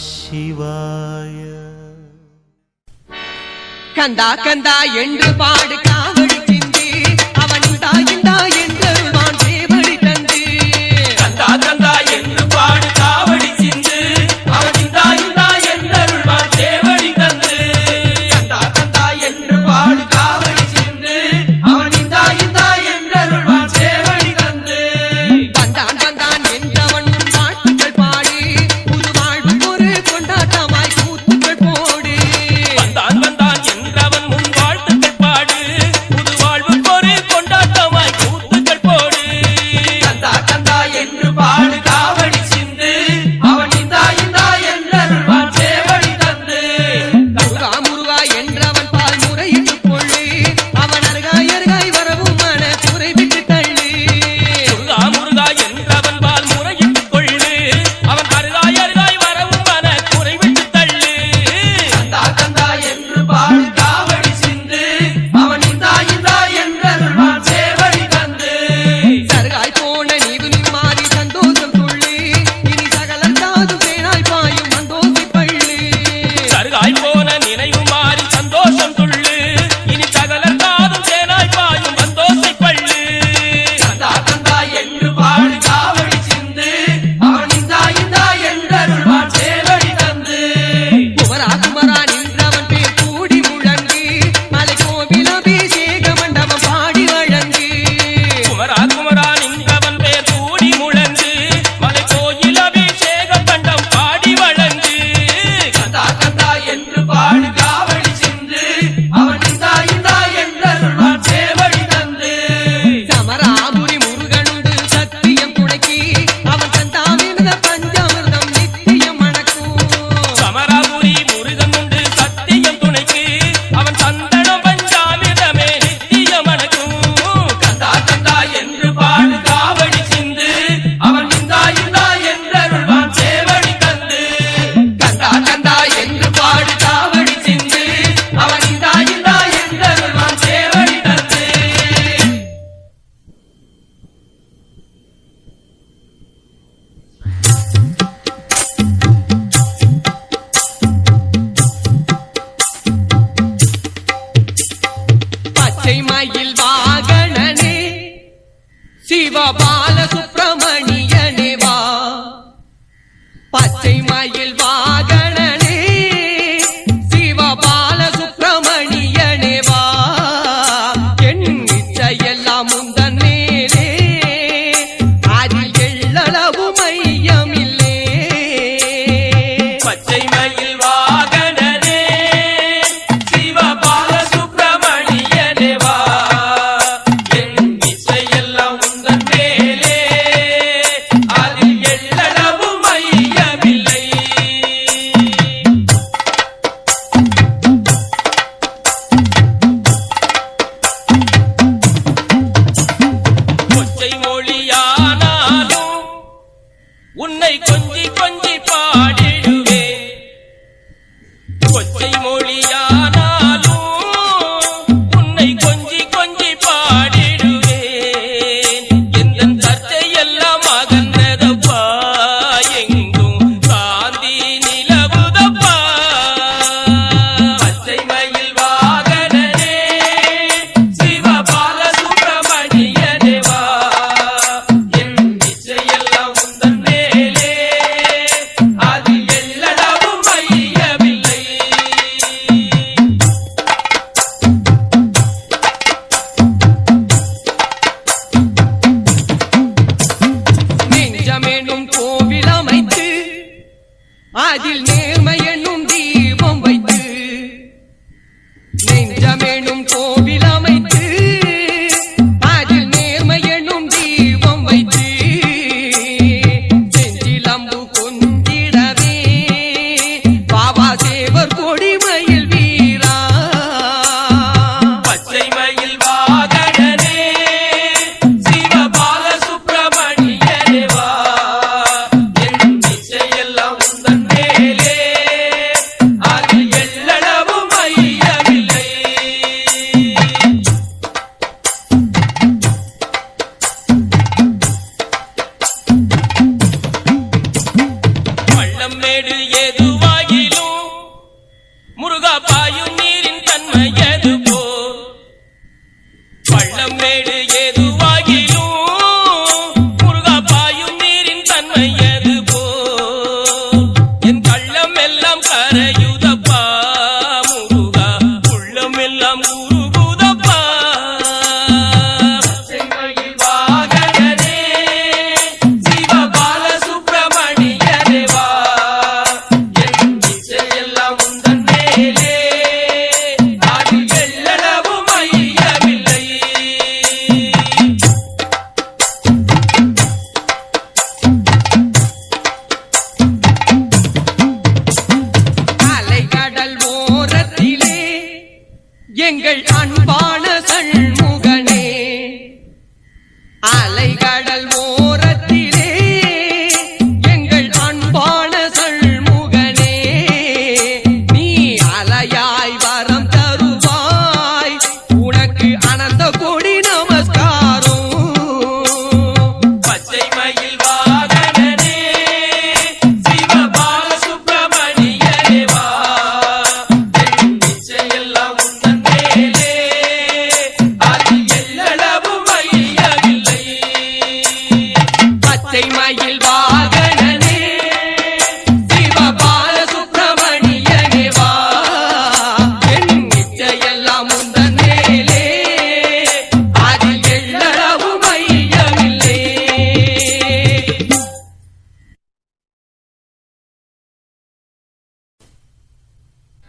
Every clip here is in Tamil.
சிவாய கந்தா கந்தா என்று பாடு காவல் சிந்தி அவன் தாயின் தாயின் правильно. அலைகடல் ஓ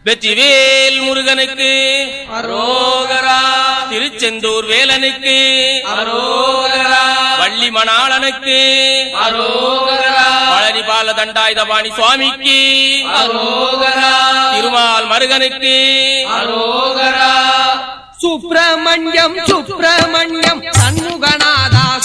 வெற்றிவேல் முருகனுக்கு அரோகரா. திருச்செந்தூர் வேலனுக்கு அரோகரா. வள்ளி மணாளனுக்கு அரோகரா. பழனிபால தண்டாயுதபாணி சுவாமிக்கு அரோகரா. திருமால் மருகனுக்கு. அரோகரா. சுப்பிரமணியம் சுப்பிரமணியம் சண்முகநாதா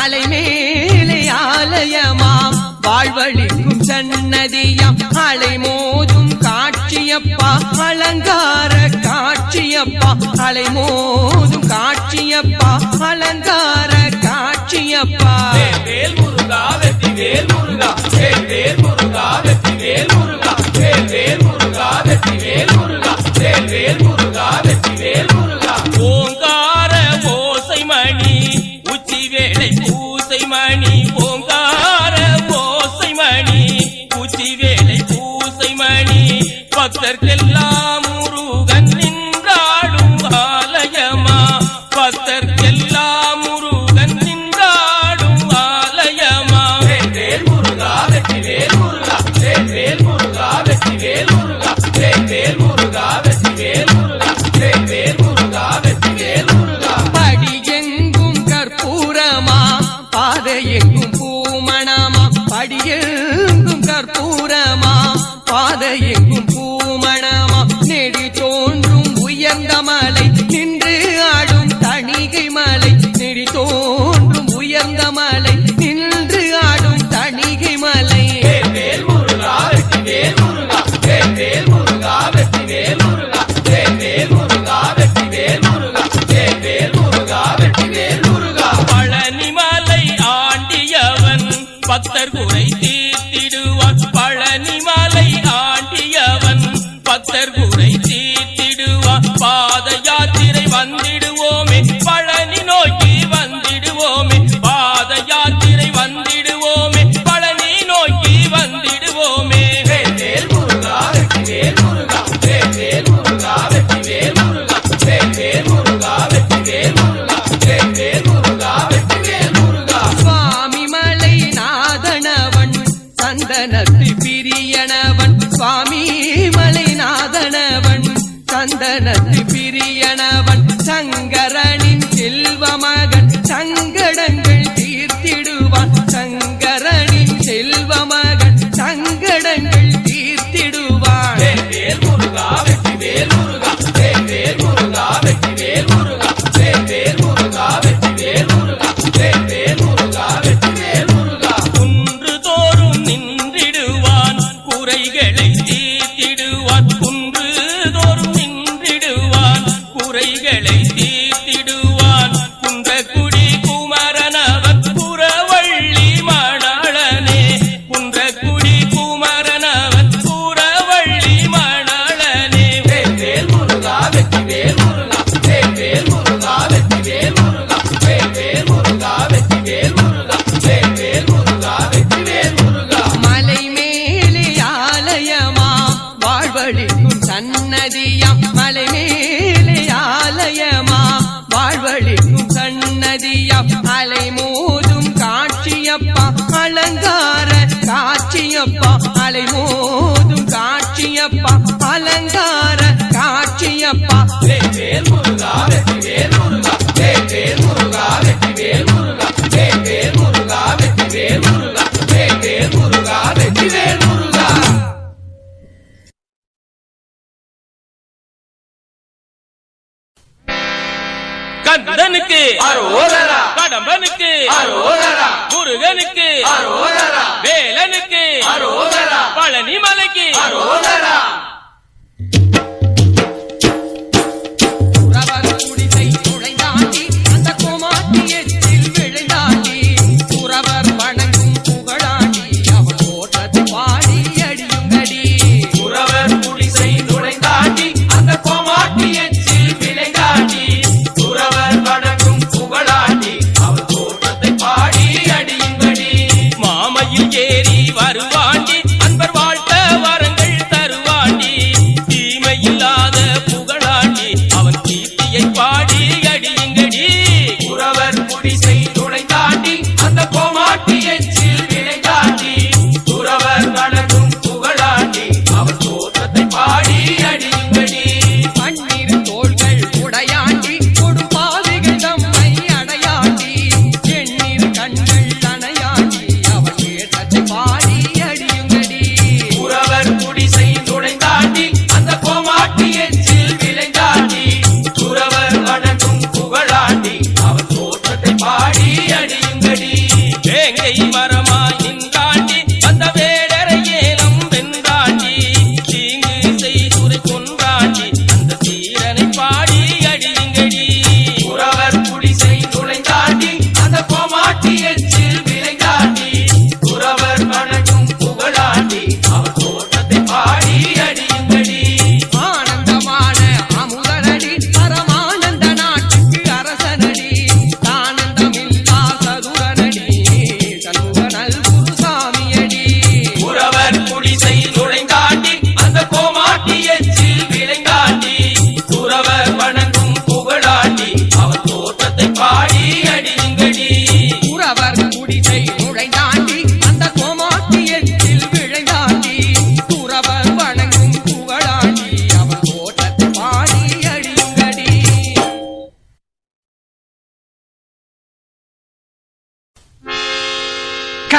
மலை மேலே ஆலயமாம் வாழ்வழிக்கும் சன்னதியாம். அலை மோதும் காட்சியப்பா. அலங்கார காட்சியப்பா. அலை மோ தனத்து பிரியனவன் சுவாமி மலைநாதனவன். தந்தனத்து பிரியனவன் சங்கரனின் செல்வமகன் சங்கட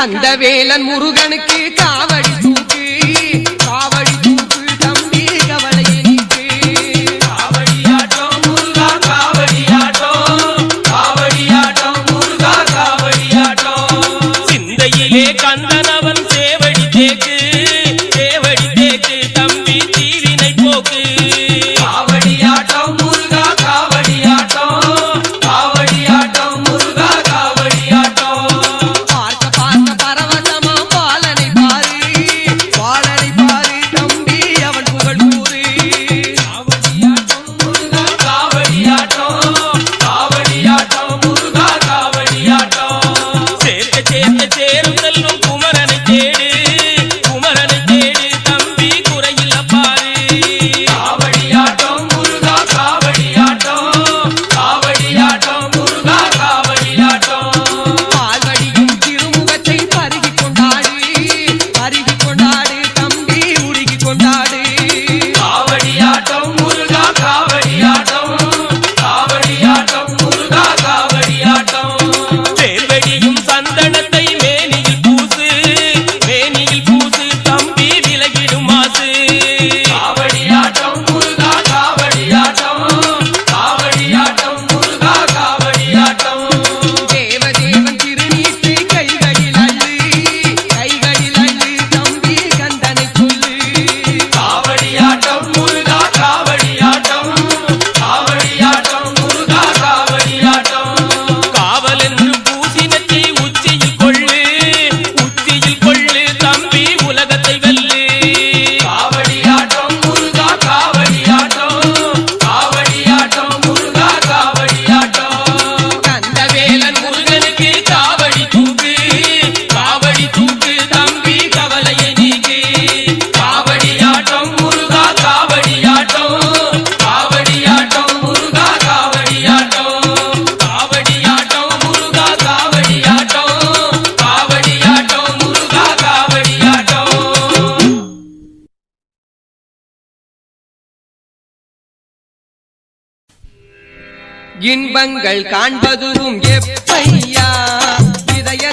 கந்தவேலன் முருகனுக்கு இன்பங்கள் காண்பதும் எப்பையா? இதய